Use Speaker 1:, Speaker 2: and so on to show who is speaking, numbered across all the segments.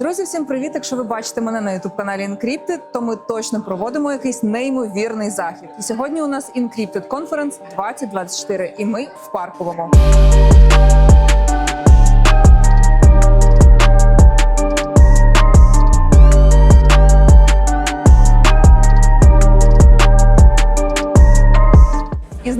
Speaker 1: Друзі, всім привіт! Якщо ви бачите мене на youtube каналі Encrypted, то ми точно проводимо якийсь неймовірний захід. І сьогодні у нас Encrypted Conference 2024, і ми в парковому.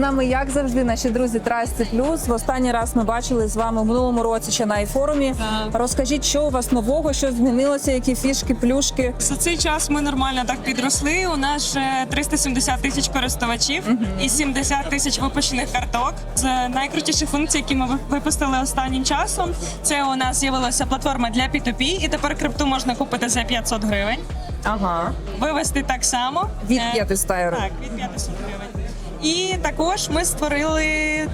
Speaker 1: Нами, як завжди, наші друзі Трасті Плюс. В останній раз ми бачили з вами в минулому році ще на айфорумі.
Speaker 2: Так.
Speaker 1: Розкажіть, що у вас нового, що змінилося, які фішки, плюшки.
Speaker 2: За цей час ми нормально так підросли. У нас вже 370 тисяч користувачів і 70 тисяч випущених карток. З найкрутіших функцій, які ми випустили останнім часом, це у нас з'явилася платформа для P2P, і тепер крипту можна купити за 500 гривень.
Speaker 1: Ага,
Speaker 2: Вивести так само
Speaker 1: від
Speaker 2: Е,
Speaker 1: 500 євро.
Speaker 2: Так, від 500 гривень. І також ми створили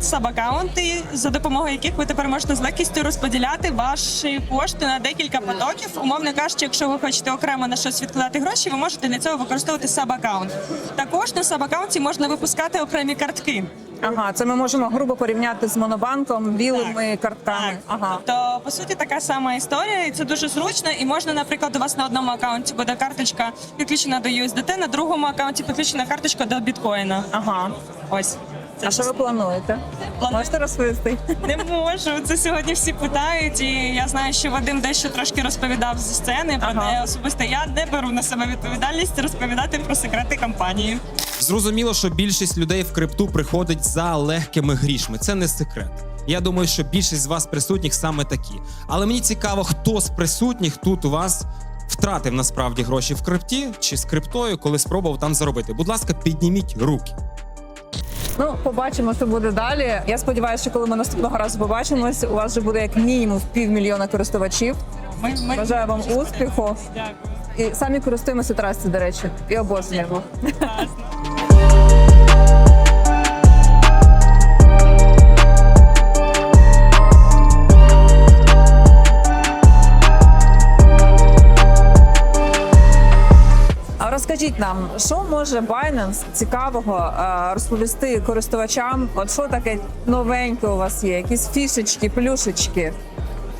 Speaker 2: саб-аккаунти, за допомогою яких ви тепер можете з легкістю розподіляти ваші кошти на декілька потоків. Умовно кажучи, якщо ви хочете окремо на щось відкладати гроші, ви можете для цього використовувати саб-аккаунт. Також на саб-аккаунті можна випускати окремі картки.
Speaker 1: Ага, це ми можемо грубо порівняти з монобанком, білими картками. Ага.
Speaker 2: Тобто, по суті, така сама історія, і це дуже зручно. І можна, наприклад, у вас на одному аккаунті буде карточка підключена до USDT, на другому аккаунті підключена карточка до біткоїна.
Speaker 1: Ага.
Speaker 2: Ось. Це
Speaker 1: А що ви плануєте?
Speaker 2: Планую.
Speaker 1: Можете розповісти?
Speaker 2: Не можу. Це сьогодні всі питають, і я знаю, що Вадим дещо трошки розповідав зі сцени. Проте
Speaker 1: Ага.
Speaker 2: особисто я не беру на себе відповідальність розповідати про секрети компанії.
Speaker 3: Зрозуміло, що більшість людей в крипту приходить за легкими грішми. Це не секрет. Я думаю, що більшість з вас присутніх саме такі. Але мені цікаво, хто з присутніх тут у вас втратив насправді гроші в крипті чи з криптою, коли спробував там заробити. Будь ласка, підніміть руки.
Speaker 1: Ну, побачимо, що буде далі. Я сподіваюся, що коли ми наступного разу побачимось, у вас вже буде як мінімум півмільйона користувачів.
Speaker 2: Ми, ми...
Speaker 1: Бажаю вам успіху.
Speaker 2: Дякую.
Speaker 1: І самі користуємося трасті, до речі, і обожнюємо. А розкажіть нам, що може Binance цікавого е, розповісти користувачам? От що таке новеньке у вас є? Якісь фішечки, плюшечки?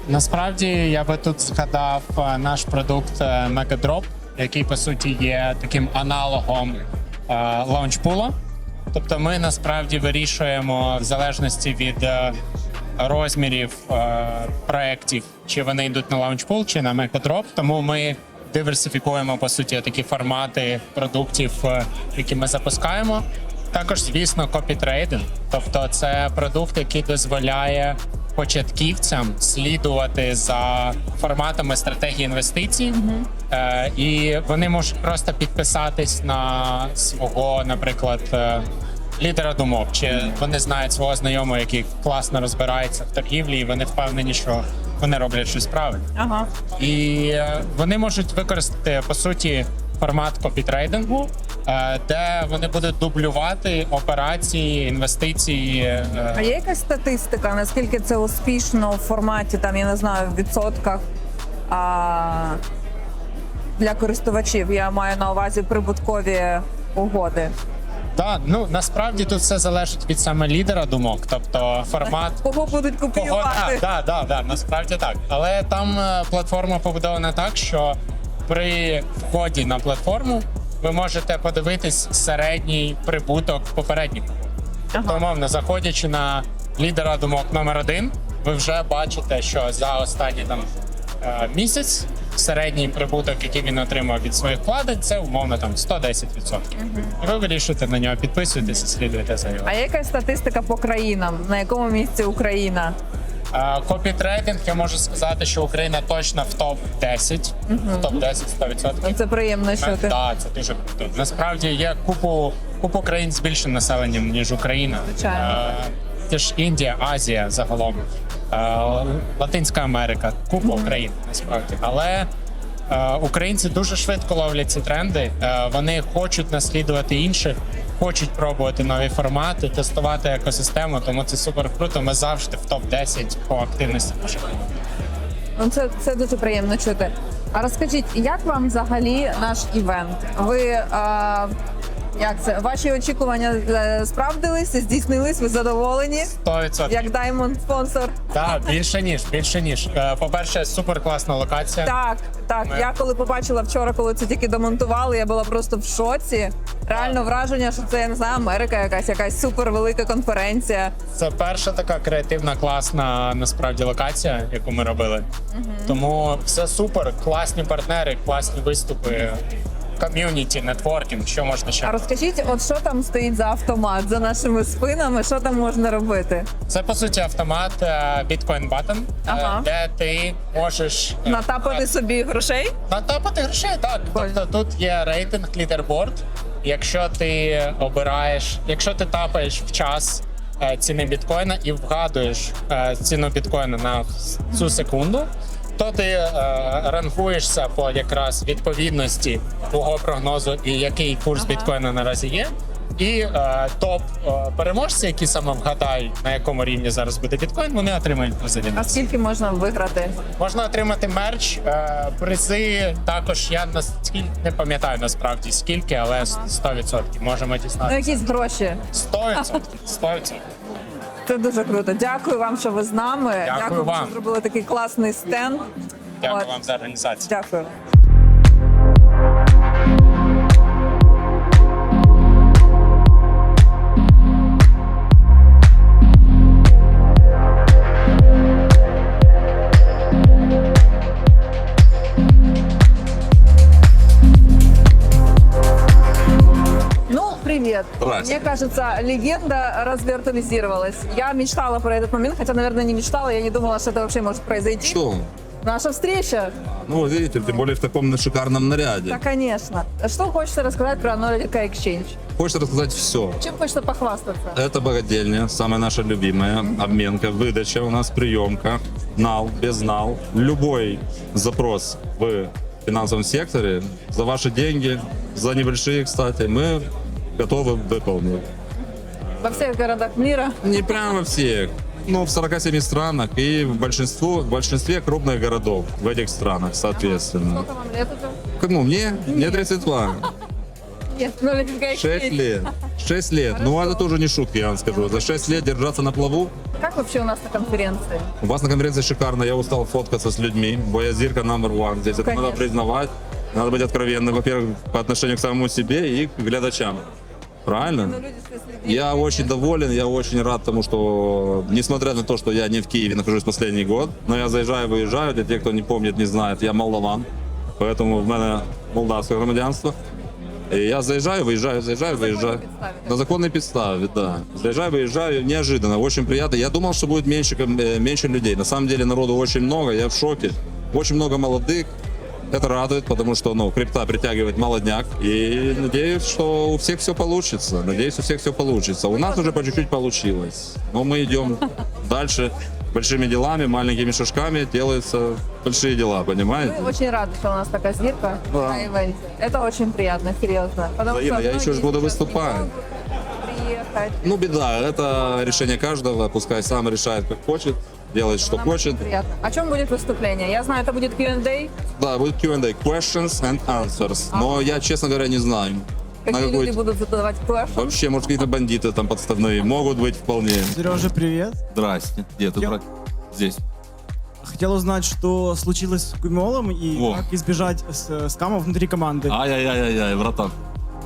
Speaker 4: Насправді я би тут згадав е, наш продукт е, Megadrop, який по суті є таким аналогом е, лаунчпула. Тобто, ми насправді вирішуємо в залежності від е, розмірів е, проєктів, чи вони йдуть на лаунчпул, чи на Megadrop. Тому ми диверсифікуємо по суті такі формати продуктів, е, які ми запускаємо. Також, звісно, копітрейдинг, тобто це продукт, який дозволяє початківцям слідувати за форматами стратегії інвестицій, е, і вони можуть просто підписатись на свого, наприклад. е, Лідера думок, чи вони знають свого знайомого, який класно розбирається в торгівлі, і вони впевнені, що вони роблять щось правильно.
Speaker 1: Ага.
Speaker 4: І е, вони можуть використати по суті формат копітрейдингу, де вони будуть дублювати операції, інвестиції. е,
Speaker 1: А є якась статистика, наскільки це успішно в форматі, там я не знаю, в відсотках а, для користувачів? Я маю на увазі прибуткові угоди.
Speaker 4: Да, ну насправді тут все залежить від саме лідера думок, тобто формат.
Speaker 1: Кого будуть
Speaker 4: Кого
Speaker 1: копіювати?
Speaker 4: да, да, да, насправді так. Але там е, платформа побудована так, що при вході на платформу ви можете подивитись середній прибуток попередніх. Тобто, умовно, заходячи на лідера думок номер один, ви вже бачите, що за останній там е, місяць середній прибуток, який він отримав від своїх вкладень, це умовно там 110%. І ви вирішуєте на нього підписуєтесь і слідуєте за його.
Speaker 1: А є якась статистика по країнам? На якому місці Україна?
Speaker 4: Копітрейдинг, я можу сказати, що Україна точно в топ 10 в топ 10 100%.
Speaker 1: Ну, Це приємно чути.
Speaker 4: Так, це дуже круто. Насправді є купу купу країн з більшим населенням ніж Україна.
Speaker 1: Звичайно.
Speaker 4: Це ж Індія, Азія загалом, Латинська Америка, купа країн насправді. Але українці дуже швидко ловлять ці тренди. Вони хочуть наслідувати інших, хочуть пробувати нові формати, тестувати екосистему. Тому це супер круто. Ми завжди в топ 10 по активності. наших.
Speaker 1: Ну, це, це дуже приємно чути. А розкажіть, як вам взагалі наш івент? Ви а, Як це? Ваші очікування е, справдились, здійснились, ви задоволені?
Speaker 4: 100%.
Speaker 1: Як Diamond спонсор?
Speaker 4: Так, більше ніж, більше ніж. Е, По-перше, супер класна локація.
Speaker 1: Так, так.
Speaker 4: Ми-
Speaker 1: Я коли побачила вчора, коли це тільки демонтували, я була просто в шоці. Реально враження, що це я не знаю, Америка, якась якась супер велика конференція.
Speaker 4: Це перша така креативна, класна насправді локація, яку ми робили. Тому все супер, класні партнери, класні виступи, ком'юніті, нетворкінг, що можна ще.
Speaker 1: А розкажіть, от що там стоїть за автомат за нашими спинами? Що там можна робити?
Speaker 4: Це по суті автомат е, Bitcoin Button, е,
Speaker 1: Ага.
Speaker 4: де ти можеш е,
Speaker 1: Натапати собі грошей?
Speaker 4: Натапати грошей, так.
Speaker 1: Прикольно.
Speaker 4: Тобто тут є рейтинг лідерборд. Якщо ти обираєш, якщо ти тапаєш в час ціни біткоїна і вгадуєш ціну біткоїна на цю секунду, то ти е, рангуєшся по якраз відповідності твого прогнозу і який курс біткоїна наразі є. І е, топ е, переможці, які саме вгадають, на якому рівні зараз буде біткоін, вони отримають призи.
Speaker 1: А скільки можна виграти?
Speaker 4: Можна отримати мерч, е, призи. Також я наскільки не пам'ятаю насправді скільки, але 100% можемо
Speaker 1: Ну,
Speaker 4: дізнатися.
Speaker 1: якісь гроші.
Speaker 4: 100%. 100%.
Speaker 1: Це дуже круто. Дякую вам, що ви з нами.
Speaker 4: Дякую вам.
Speaker 1: що зробили такий класний стенд.
Speaker 4: Дякую
Speaker 1: От.
Speaker 4: вам за організацію.
Speaker 1: Дякую. Привет.
Speaker 5: Здрасте.
Speaker 1: Мне кажется, легенда развиртуализировалась. Я мечтала про этот момент, хотя, наверное, не мечтала, я не думала, что это вообще может произойти.
Speaker 5: Что?
Speaker 1: Наша встреча.
Speaker 5: Ну, видите, тем более в таком шикарном наряде.
Speaker 1: Да, конечно. Что хочется рассказать про Nordica Exchange?
Speaker 5: Хочется рассказать все.
Speaker 1: Чем хочется похвастаться?
Speaker 5: Это богадельня, самая наша любимая, обменка, выдача у нас, приемка, нал, без нал. Любой запрос в финансовом секторе за ваши деньги, за небольшие, кстати, мы готовы выполнить.
Speaker 1: Во всех городах мира.
Speaker 5: Не прямо всех, но в 47 странах и в, большинству, в большинстве крупных городов в этих странах, соответственно.
Speaker 1: Сколько вам лет уже?
Speaker 5: Ну, мне, мне 32.
Speaker 1: Нет,
Speaker 5: Шесть
Speaker 1: Exchange.
Speaker 5: лет. Шесть лет. Ну, это тоже не шутки, я вам скажу. За шесть лет держаться на плаву.
Speaker 1: Как вообще у нас на конференции?
Speaker 5: У вас на конференции шикарно. Я устал фоткаться с людьми. Боязирка номер one. Здесь это
Speaker 1: Конечно.
Speaker 5: надо признавать. Надо быть откровенным, во-первых, по отношению к самому себе и к глядачам. Правильно?
Speaker 1: Ну, люди что следят.
Speaker 5: Я очень доволен, я очень рад тому, что, несмотря на то, что я не в Киеве нахожусь последний год, но я заезжаю, выезжаю. Для тех, кто не помнит, не знает, я молдаван, поэтому в мене молдавське громадянство. І я заезжаю, выезжаю, заезжаю, выезжаю.
Speaker 1: підставі, так?
Speaker 5: На законной подставе, да. Заезжаю, выезжаю, неожиданно, очень приятно. Я думал, что будет меньше, ком- э, меньше людей. На самом деле народу очень много, я в шоке. Очень много молодых. это радует, потому что, ну, крипта притягивает молодняк. И надеюсь, что у всех все получится. Надеюсь, у всех все получится. У нас уже по чуть-чуть получилось. Но мы идем дальше большими делами, маленькими шажками делаются большие дела, понимаете?
Speaker 1: Мы очень рады, что у нас такая зирка
Speaker 5: Да.
Speaker 1: на ивенте. Это очень приятно, серьезно. Потому
Speaker 5: Взаимно,
Speaker 1: что
Speaker 5: я еще ж буду выступать.
Speaker 1: Приехать.
Speaker 5: Ну, беда, это решение каждого, пускай сам решает, как хочет, делает, что
Speaker 1: Нам
Speaker 5: хочет.
Speaker 1: приятно. О чем будет выступление? Я знаю, это будет Q&A.
Speaker 5: Да, будет Q&A, questions and answers. Но я, честно говоря, не знаю. На
Speaker 1: Какие
Speaker 5: какой-
Speaker 1: люди будут задавать questions?
Speaker 5: Вообще, может, какие-то бандиты там подставные могут быть вполне.
Speaker 6: Сережа, привет.
Speaker 5: Здрасте. Где тут?
Speaker 6: Я-
Speaker 5: брат? Здесь.
Speaker 6: Хотел узнать, что случилось с Кумиолом и
Speaker 5: О.
Speaker 6: как избежать с- скамов внутри команды.
Speaker 7: Ай-яй-яй-яй, братан.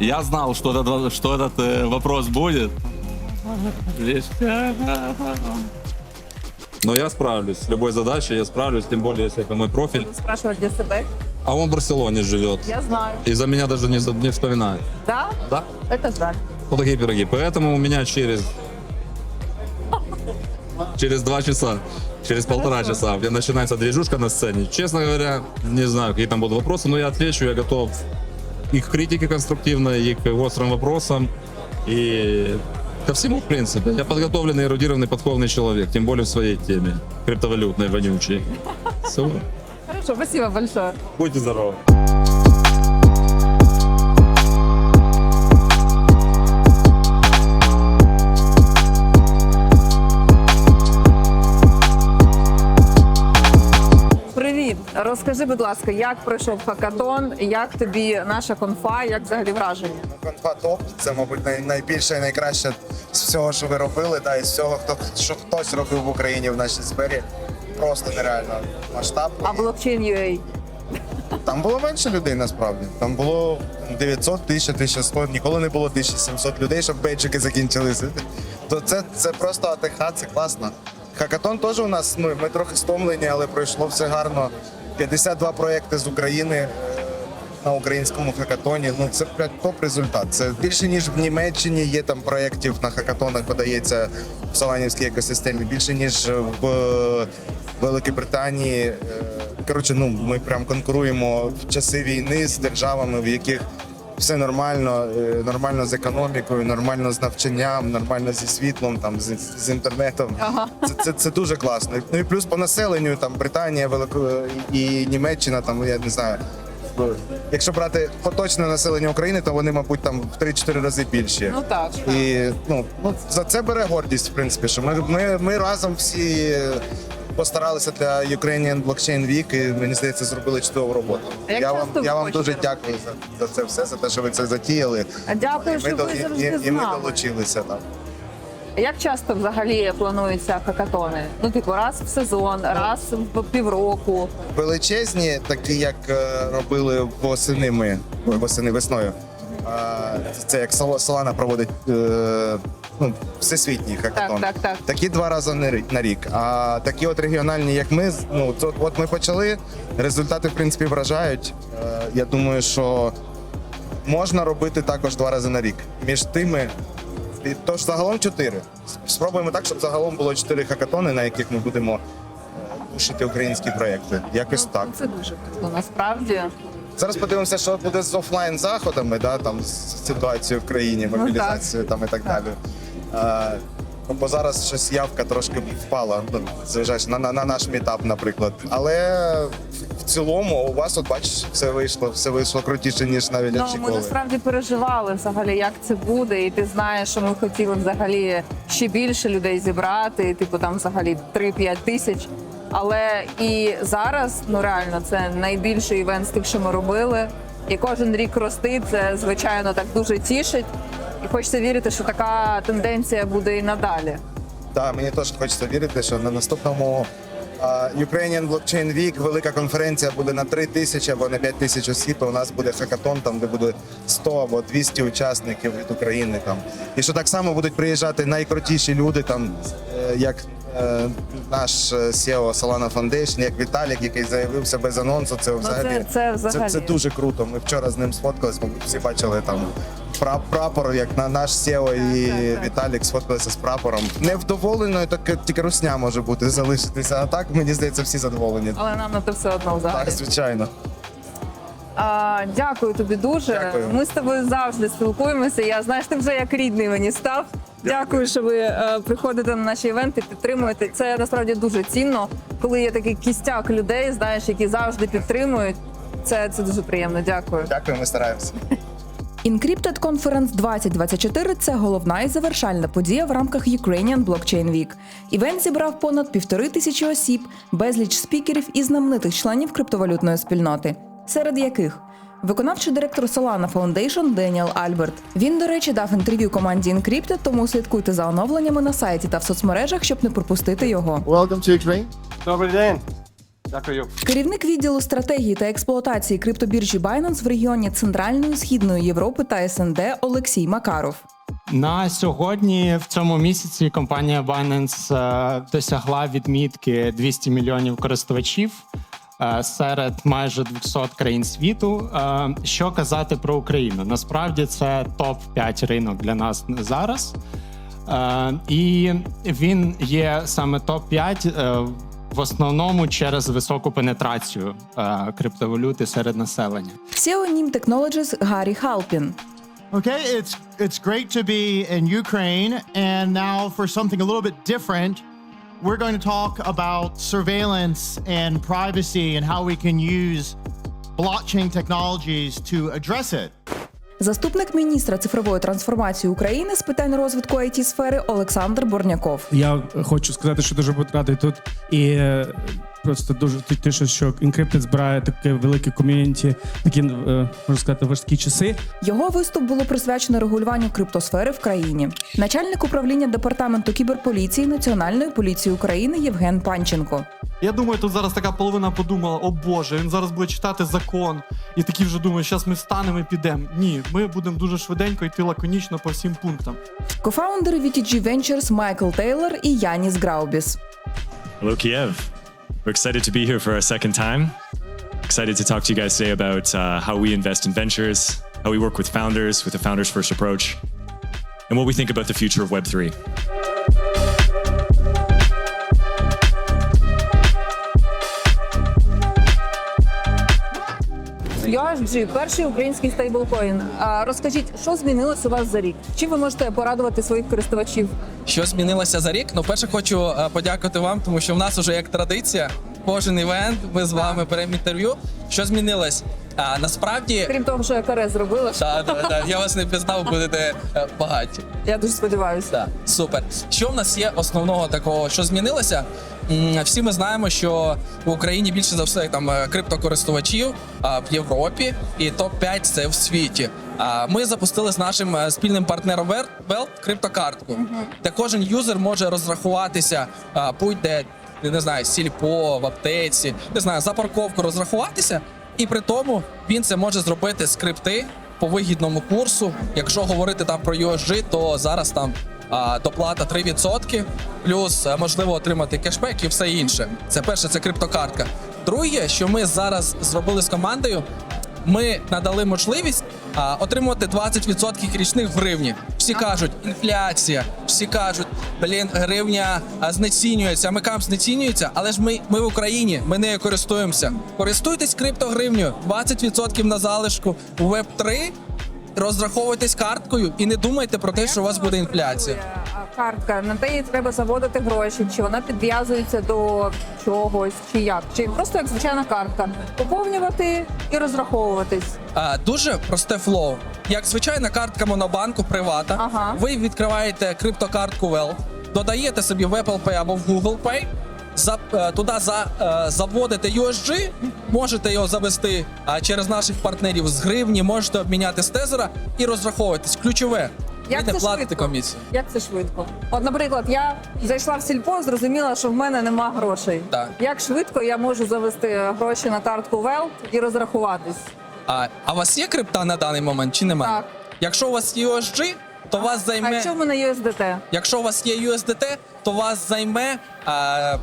Speaker 7: Я знал, что этот, что этот э, вопрос будет.
Speaker 5: Но я справлюсь с любой задачей, я справлюсь, тем более, если это мой профиль.
Speaker 1: Буду спрашивать, где СБ.
Speaker 5: А он в Барселоне живет.
Speaker 1: Я знаю.
Speaker 5: И за меня даже не, за- не вспоминает.
Speaker 1: Да?
Speaker 5: Да?
Speaker 1: Это жаль.
Speaker 5: Вот такие пироги. Поэтому у меня через... Через два часа, через полтора часа, где начинается движушка на сцене. Честно говоря, не знаю, какие там будут вопросы, но я отвечу, я готов и к критике конструктивной, и к острым вопросам, и ко всему, в принципе. Я подготовленный, эрудированный, подковный человек, тем более в своей теме, криптовалютной, вонючей. Все.
Speaker 1: Хорошо, спасибо большое.
Speaker 5: Будьте здоровы.
Speaker 1: Розкажи, будь ласка, як пройшов хакатон, як тобі наша конфа, як взагалі враження?
Speaker 8: Конфа топ. Це, мабуть, най- найбільше і найкраще з всього, що ви робили, та із всього, хто що хтось робив в Україні в нашій сфері. Просто нереально масштаб.
Speaker 1: А блокчейн UA?
Speaker 8: Там було менше людей насправді. Там було 900, 1000, 1100, ніколи не було 1700 людей, щоб бейджики закінчилися. То це, це просто АТХ, це класно. Хакатон теж у нас, ну, ми трохи стомлені, але пройшло все гарно. 52 проекти з України е, на українському хакатоні. Ну це топ результат. Це більше ніж в Німеччині є там проєктів на хакатонах, подається в Соланівській екосистемі. Більше ніж в е, Великій Британії. Е, Коротше, ну ми прям конкуруємо в часи війни з державами, в яких все нормально, е, нормально з економікою, нормально з навчанням, нормально зі світлом, там з, з інтернетом.
Speaker 1: Ага.
Speaker 8: Це, це, це дуже класно. Ну і плюс по населенню там Британія, Велико і Німеччина, там я не знаю. Якщо брати поточне населення України, то вони, мабуть, там в 3-4 рази більші.
Speaker 1: Ну так.
Speaker 8: І ну, ну за це бере гордість, в принципі, що ми, ми, ми разом всі постаралися для Ukrainian Blockchain Week і мені здається, зробили чудову роботу.
Speaker 1: А як
Speaker 8: Я вам,
Speaker 1: ви
Speaker 8: я вам
Speaker 1: хочете
Speaker 8: дуже дякую за, за це все, за те, що ви це затіяли.
Speaker 1: А дякую,
Speaker 8: І
Speaker 1: що
Speaker 8: ми, до-
Speaker 1: ви
Speaker 8: і,
Speaker 1: завжди
Speaker 8: і,
Speaker 1: з
Speaker 8: і ми
Speaker 1: нами.
Speaker 8: долучилися там.
Speaker 1: Як часто взагалі плануються хакатони? Ну, типу, раз в сезон, раз в півроку.
Speaker 8: величезні, такі як е, робили восени ми восени весною. А, Це як Сол- Солана проводить е, ну, всесвітній хакатон.
Speaker 1: Так, так, так.
Speaker 8: Такі два рази на рік-. А такі от регіональні, як ми, ну то, от ми почали. Результати в принципі вражають. Е, Я думаю, що можна робити також два рази на рік. Між тими. Тож загалом чотири. Спробуємо так, щоб загалом було чотири хакатони, на яких ми будемо пушити українські проекти. Якось так.
Speaker 1: Це дуже круто. Насправді.
Speaker 8: Зараз подивимося, що буде з офлайн заходами, да, там з ситуацією в країні,
Speaker 1: Ну,
Speaker 8: там і так далі. Ну, бо зараз щось явка трошки впала, ну, зважаючи на, на, на наш мітап, наприклад. Але в цілому у вас, от бачиш, все вийшло, все вийшло крутіше, ніж навіть
Speaker 1: Ну, ми насправді переживали взагалі, як це буде, і ти знаєш, що ми хотіли взагалі ще більше людей зібрати, типу там взагалі 3-5 тисяч. Але і зараз, ну реально, це найбільший івент з тих, що ми робили. І кожен рік рости, це звичайно так дуже тішить. Хочеться вірити, що така тенденція буде і надалі.
Speaker 8: Так, мені теж хочеться вірити, що на наступному Ukrainian Blockchain Week велика конференція буде на 3 тисячі або на 5 тисяч осіб. У нас буде хакатон, там де буде 100 або 200 учасників від України. Там і що так само будуть приїжджати найкрутіші люди, там е, як е, наш е, SEO Solana Foundation, як Віталік, який заявився без анонсу. Це взагалі
Speaker 1: це- це взагалі.
Speaker 8: це, це дуже круто. Ми вчора з ним сфоткались. Ми всі бачили там. Пра- Прапор, як на наш SEO і Віталік сфоткалися з прапором. Невдоволеною так тільки русня може бути залишитися. А так мені здається, всі задоволені.
Speaker 1: Але нам на це все одно взагалі.
Speaker 8: Так, звичайно.
Speaker 1: А, дякую тобі дуже.
Speaker 8: Дякую.
Speaker 1: Ми з тобою завжди спілкуємося. Я знаєш, ти вже як рідний мені став. Дякую, що ви е, приходите на наші івенти, підтримуєте. Це насправді дуже цінно, коли є такий кістяк людей, знаєш, які завжди підтримують. Це, це дуже приємно. Дякую.
Speaker 8: Дякую, ми стараємося.
Speaker 9: Encrypted Conference 2024 – це головна і завершальна подія в рамках Ukrainian Blockchain Week. Івент зібрав понад півтори тисячі осіб, безліч спікерів і знаменитих членів криптовалютної спільноти, серед яких виконавчий директор Solana Foundation Деніел Альберт. Він, до речі, дав інтерв'ю команді Encrypted, тому слідкуйте за оновленнями на сайті та в соцмережах, щоб не пропустити його.
Speaker 10: Welcome to Ukraine.
Speaker 11: Добрий день. Дякую.
Speaker 9: Керівник відділу стратегії та експлуатації криптобіржі Binance в регіоні Центральної Східної Європи та СНД Олексій Макаров.
Speaker 4: На сьогодні в цьому місяці компанія Binance е, досягла відмітки 200 мільйонів користувачів е, серед майже 200 країн світу. Е, Що казати про Україну? Насправді це топ 5 ринок для нас зараз. І він є саме топ 5 в основному через високу пенетрацію е, криптовалюти серед населення.
Speaker 9: SEO Nim Technologies Гаррі Халпін.
Speaker 10: Okay, it's it's great to be in Ukraine, and now for something a little bit different, we're going to talk about surveillance and privacy and how we can use blockchain technologies to address it.
Speaker 9: Заступник міністра цифрової трансформації України з питань розвитку it сфери Олександр Борняков.
Speaker 6: Я хочу сказати, що дуже буду радий тут і е, просто дуже ти- тішу, що Encrypted збирає таке велике ком'юніті, такі е, можна сказати важкі часи.
Speaker 9: Його виступ було присвячено регулюванню криптосфери в країні. Начальник управління департаменту кіберполіції Національної поліції України Євген Панченко.
Speaker 12: Я думаю, тут зараз така половина подумала: о Боже, він зараз буде читати закон, і такі вже думають, зараз ми встанемо і підемо. Ні, ми будемо дуже швиденько йти лаконічно по всім пунктам.
Speaker 9: Кофаундери VTG Ventures Майкл Тейлор і Яніс Граубіс.
Speaker 13: Hello, Kiev. We're excited to be here for our second time. Excited to talk to you guys today about uh, how we invest in ventures, how we work with founders with a founders first approach, and what we think about the future of Web3.
Speaker 1: USG, перший український стейблкоін. Розкажіть, що змінилося у вас за рік? Чим ви можете порадувати своїх користувачів?
Speaker 14: Що змінилося за рік? Ну, перше, хочу е, подякувати вам, тому що в нас вже як традиція. Кожен івент ми з вами беремо інтерв'ю. Що змінилось? А насправді,
Speaker 1: Крім того, що я каре зробила,
Speaker 14: та, та, та, я вас не пізнав, будете е, багаті.
Speaker 1: я дуже сподіваюся.
Speaker 14: Так, супер. Що в нас є основного такого, що змінилося? Всі ми знаємо, що в Україні більше за все там е, криптокористувачів а в Європі, і топ 5 це в світі. А ми запустили з нашим е, спільним партнером Welt криптокартку, де кожен юзер може розрахуватися будь-де, не знаю, сільпо, в аптеці, не знаю, за парковку розрахуватися, і при тому він це може зробити скрипти по вигідному курсу. Якщо говорити там про USG, то зараз там а, доплата 3%, плюс е, можливо отримати кешбек і все інше. Це перше, це криптокартка. Друге, що ми зараз зробили з командою, ми надали можливість а, отримувати 20% річних в гривні. Всі кажуть, інфляція, всі кажуть, блін, гривня знецінюється, ми кам знецінюється, але ж ми, ми в Україні, ми нею користуємося. Користуйтесь криптогривнею, 20% на залишку. В Web 3 розраховуйтесь карткою і не думайте про те, що у вас буде інфляція.
Speaker 1: Картка на неї треба заводити гроші, чи вона підв'язується до чогось, чи як, чи просто як звичайна картка. Поповнювати і розраховуватись.
Speaker 14: А, дуже просте флоу. Як звичайна картка монобанку привата,
Speaker 1: Ага.
Speaker 14: ви відкриваєте криптокартку Well, додаєте собі в Apple Pay або в Google Pay, за, е, туди за, е, заводите USG, можете його завести а, через наших партнерів з гривні, можете обміняти з тезера і розраховуватись. Ключове.
Speaker 1: Як
Speaker 14: ви не
Speaker 1: це
Speaker 14: платите
Speaker 1: швидко?
Speaker 14: комісію.
Speaker 1: Як це швидко? От, наприклад, я зайшла в сільпо, зрозуміла, що в мене нема грошей.
Speaker 14: Так.
Speaker 1: Як швидко я можу завести гроші на картку Welt і розрахуватись?
Speaker 14: А, а у вас є крипта на даний момент чи немає?
Speaker 1: Так.
Speaker 14: Якщо у вас є USG, то вас
Speaker 1: А
Speaker 14: займе.
Speaker 1: якщо в мене USDT?
Speaker 14: Якщо у вас є USDT, то вас займе а,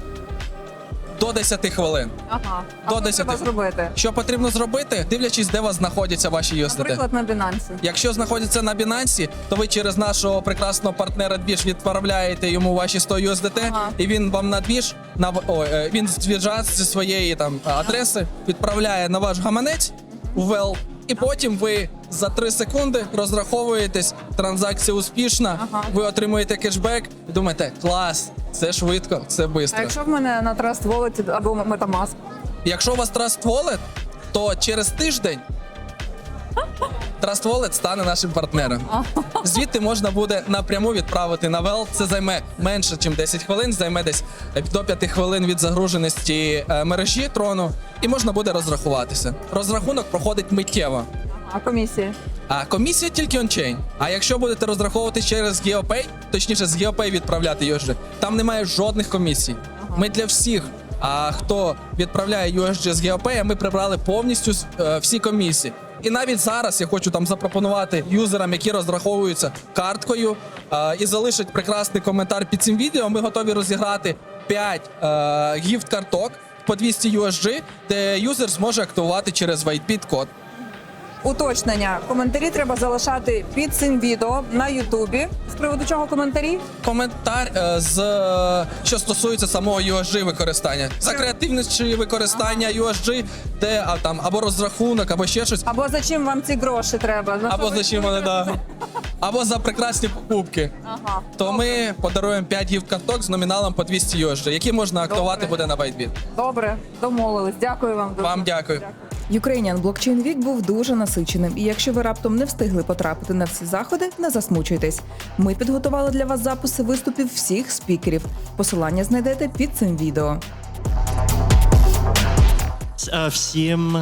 Speaker 14: до 10 хвилин.
Speaker 1: Ага. А
Speaker 14: 10
Speaker 1: що
Speaker 14: 10
Speaker 1: треба зробити?
Speaker 14: Що потрібно зробити, дивлячись, де у вас знаходяться ваші USDT.
Speaker 1: Наприклад, на Binance.
Speaker 14: Якщо знаходяться на Binance, то ви через нашого прекрасного партнера Двіж відправляєте йому ваші 100 USDT,
Speaker 1: Ага.
Speaker 14: і він вам на Двіж, на ой, е, він з Двіжа зі своєї там адреси відправляє на ваш гаманець Well, і потім ви за 3 секунди розраховуєтесь, транзакція успішна,
Speaker 1: Ага.
Speaker 14: ви отримуєте кешбек і думаєте, клас, це швидко, це швидко.
Speaker 1: А якщо в мене на Trust Wallet або Metamask?
Speaker 14: Якщо у вас Trust Wallet, то через тиждень Trust Wallet стане нашим партнером. Звідти можна буде напряму відправити на Well. Це займе менше, ніж 10 хвилин, займе десь до 5 хвилин від загруженості е, мережі трону, і можна буде розрахуватися. Розрахунок проходить миттєво.
Speaker 1: А комісії?
Speaker 14: А комісія тільки ончейн. А якщо будете розраховувати через GeoPay, точніше з GeoPay відправляти USG, там немає жодних комісій. Ми для всіх, а хто відправляє USG з GeoPay, ми прибрали повністю е, всі комісії. І навіть зараз я хочу там запропонувати юзерам, які розраховуються карткою, е, і залишать прекрасний коментар під цим відео. Ми готові розіграти 5 е, гіфт-карток по 200 USG, де юзер зможе активувати через WhiteBit код.
Speaker 1: Уточнення. Коментарі треба залишати під цим відео на Ютубі. З приводу чого коментарі?
Speaker 14: коментар е, з е, що стосується самого USG використання. За креативність використання USG, де а, там або розрахунок, або ще щось,
Speaker 1: Або за чим вам ці гроші треба? На
Speaker 14: або
Speaker 1: що ви
Speaker 14: за чим вони да. Або за прекрасні покупки.
Speaker 1: Ага.
Speaker 14: То ми подаруємо 5 гіфт карток з номіналом по 200 USG, які можна актувати
Speaker 1: Добре.
Speaker 14: буде на Байтбіт.
Speaker 1: Добре, домовились. Дякую вам дуже.
Speaker 14: Вам дякую.
Speaker 9: Ukrainian Blockchain Week був дуже насиченим, і якщо ви раптом не встигли потрапити на всі заходи, не засмучуйтесь. Ми підготували для вас записи виступів всіх спікерів. Посилання знайдете під цим відео.
Speaker 15: Всім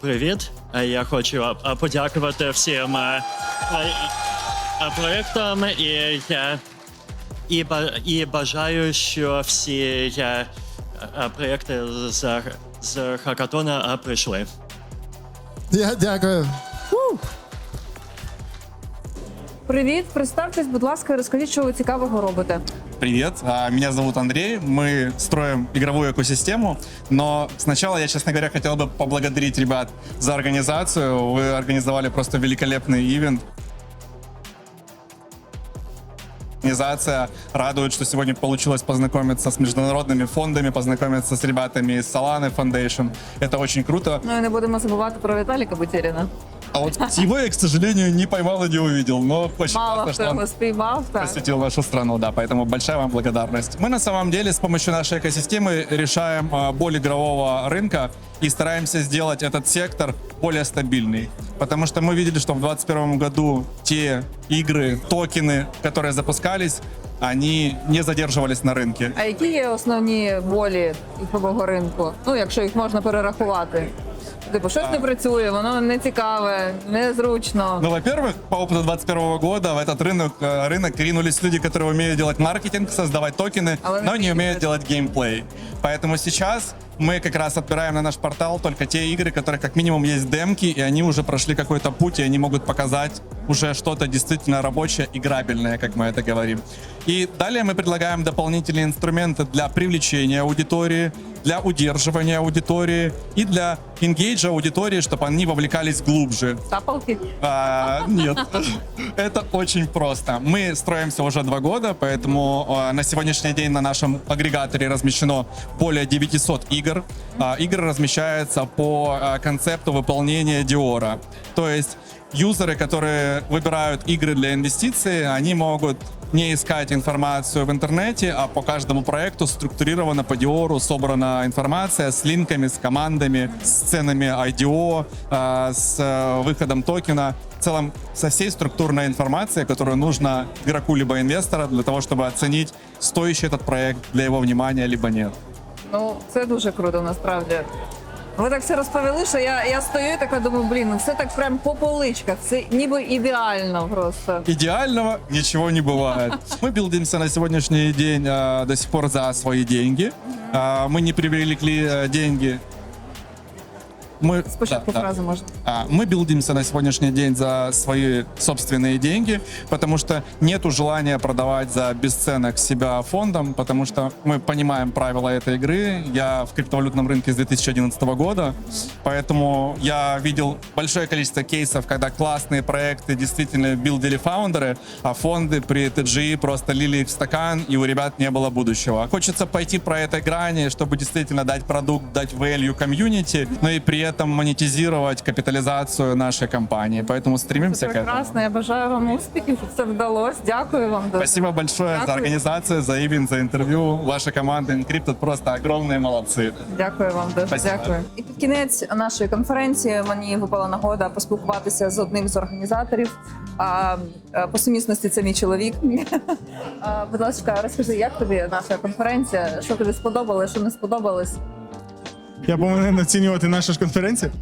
Speaker 15: привіт. Я хочу подякувати всім проєктам і, і, ба- і бажаю, що всі проєкти з, з хакатона е, прийшли.
Speaker 10: Я дякую.
Speaker 1: Привіт, представтесь, будь ласка, розкажіть, що ви цікавого робите.
Speaker 11: Привет, а, меня зовут Андрей. Мы строим игровую экосистему, но сначала я, честно говоря, хотел бы поблагодарить ребят за организацию. Вы организовали просто великолепный ивент. Организация радует, что сегодня получилось познакомиться с международными фондами, познакомиться с ребятами из Solana Foundation. Это очень круто.
Speaker 1: Ну і не будемо забувати про Віталіка Бутеріна.
Speaker 11: А вот его я, к сожалению, не поймал и не увидел, но очень
Speaker 1: Мало
Speaker 11: классно,
Speaker 1: хто
Speaker 11: что он
Speaker 1: його спіймав. Так.
Speaker 11: посетил нашу страну, да, поэтому большая вам благодарность. Мы на самом деле с помощью нашей экосистемы решаем а, боль игрового рынка и стараемся сделать этот сектор более стабильный. Потому что мы видели, что в 2021 году те игры, токены, которые запускались, они не задерживались на рынке.
Speaker 1: А які є основні болі ігрового ринку? Ну, якщо їх можна перерахувати. Типу, щось не працює, воно не цікаве, незручно.
Speaker 11: Ну, во-первых, по опыту 2021 года в этот рынок, э, рынок ринулись люди, которые умеют делать маркетинг, создавать токены,
Speaker 1: А вы
Speaker 11: но не умеют делать геймплей. Поэтому сейчас мы как раз отбираем на наш портал только те игры, которые как минимум есть демки, и они уже прошли какой-то путь, и они могут показать уже что-то действительно рабочее, играбельное, как мы это говорим. И далее мы предлагаем дополнительные инструменты для привлечения аудитории, для удерживания аудитории и для ингейджа аудитории, чтобы они вовлекались глубже.
Speaker 1: Тапалки?
Speaker 11: А, нет, это очень просто. Мы строимся уже два года, поэтому а, на сегодняшний день на нашем агрегаторе размещено более 900 игр. А, игры размещаются по а, концепту выполнения Диора. То есть юзеры, которые выбирают игры для инвестиций, они могут не искать информацию в интернете, а по каждому проекту структурировано по Диору собрана информация с линками, с командами, с ценами IDO, а, с э, выходом токена. В целом, со всей структурной информацией, которую нужно игроку либо инвестора для того, чтобы оценить, стоящий этот проект для его внимания, либо нет.
Speaker 1: Ну, це дуже круто, насправді. Ви так все розповіли, що я, я стою і така думаю, блін, ну все так прям по поличках, це ніби ідеально просто.
Speaker 11: Идеального ничего не бывает. Мы билдимся на сегодняшний день а, до сих пор за свои деньги. А, мы не привлекли а, деньги. Мы,
Speaker 1: Спочатку
Speaker 11: да, да.
Speaker 1: фразу можна.
Speaker 11: А, Мы билдимся на сегодняшний день за свои собственные деньги, потому что нету желания продавать за бесценок себя фондом, потому что мы понимаем правила этой игры. Я в криптовалютном рынке с 2011 года, поэтому я видел большое количество кейсов, когда классные проекты действительно билдили фаундеры, а фонды при TGI просто лили их в стакан, и у ребят не было будущего. Хочется пойти про этой грани, чтобы действительно дать продукт, дать value комьюнити, но и при этом монетизировать капитализацию нашей компании. Поэтому стремимся к этому.
Speaker 1: Прекрасно, я бажаю вам успіхів, щоб це вдалося. Дякую вам дуже.
Speaker 11: Спасибо большое за
Speaker 1: Дякую.
Speaker 11: организацию, за ивент, за интервью. Ваша команда Encrypted просто огромные молодцы.
Speaker 1: Дякую вам дуже.
Speaker 11: Спасибо.
Speaker 1: Дякую. І під кінець нашої конференції мені випала нагода поспілкуватися з одним з організаторів. А, а, по сумісності це мій чоловік. А, будь ласка, розкажи, як тобі наша конференція? Що тобі сподобалось, що не сподобалось?
Speaker 16: Я повинен оцінювати нашу ж конференцію.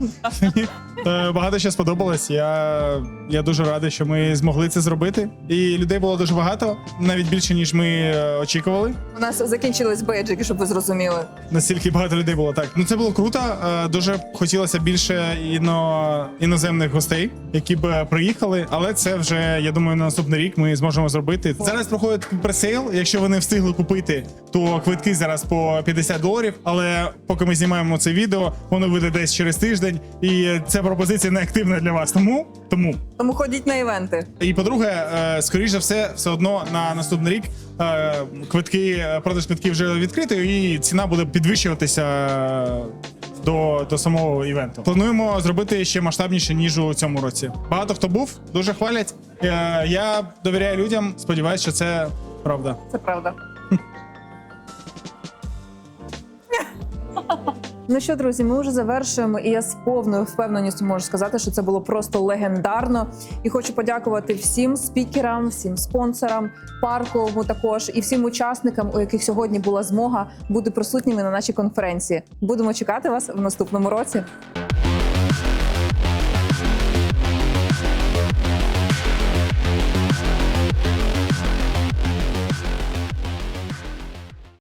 Speaker 16: Е, Багато що сподобалось. Я, я дуже радий, що ми змогли це зробити. І людей було дуже багато, навіть більше, ніж ми е, очікували.
Speaker 1: У нас закінчились бейджики, щоб ви зрозуміли.
Speaker 16: Настільки багато людей було так. Ну це було круто. Е, Дуже хотілося більше іно... іноземних гостей, які б приїхали. Але це вже я думаю, на наступний рік ми зможемо зробити. Зараз проходить пресейл. Якщо ви не встигли купити, то квитки зараз по 50 доларів. Але поки ми знімаємо це відео, воно вийде десь через тиждень, і ця пропозиція не активна для вас. Тому тому.
Speaker 1: Тому ходіть на івенти.
Speaker 16: І по-друге, е, скоріш за все, все одно на наступний рік е, квитки, продаж квитків вже відкритий, і ціна буде підвищуватися е, до, до самого івенту. Плануємо зробити ще масштабніше ніж у цьому році. Багато хто був, дуже хвалять. Я довіряю людям. Сподіваюся, що це правда.
Speaker 1: Це правда. Ну що, друзі, ми вже завершуємо, і я з повною впевненістю можу сказати, що це було просто легендарно. І хочу подякувати всім спікерам, всім спонсорам, парковому також і всім учасникам, у яких сьогодні була змога бути присутніми на нашій конференції. Будемо чекати вас в наступному році.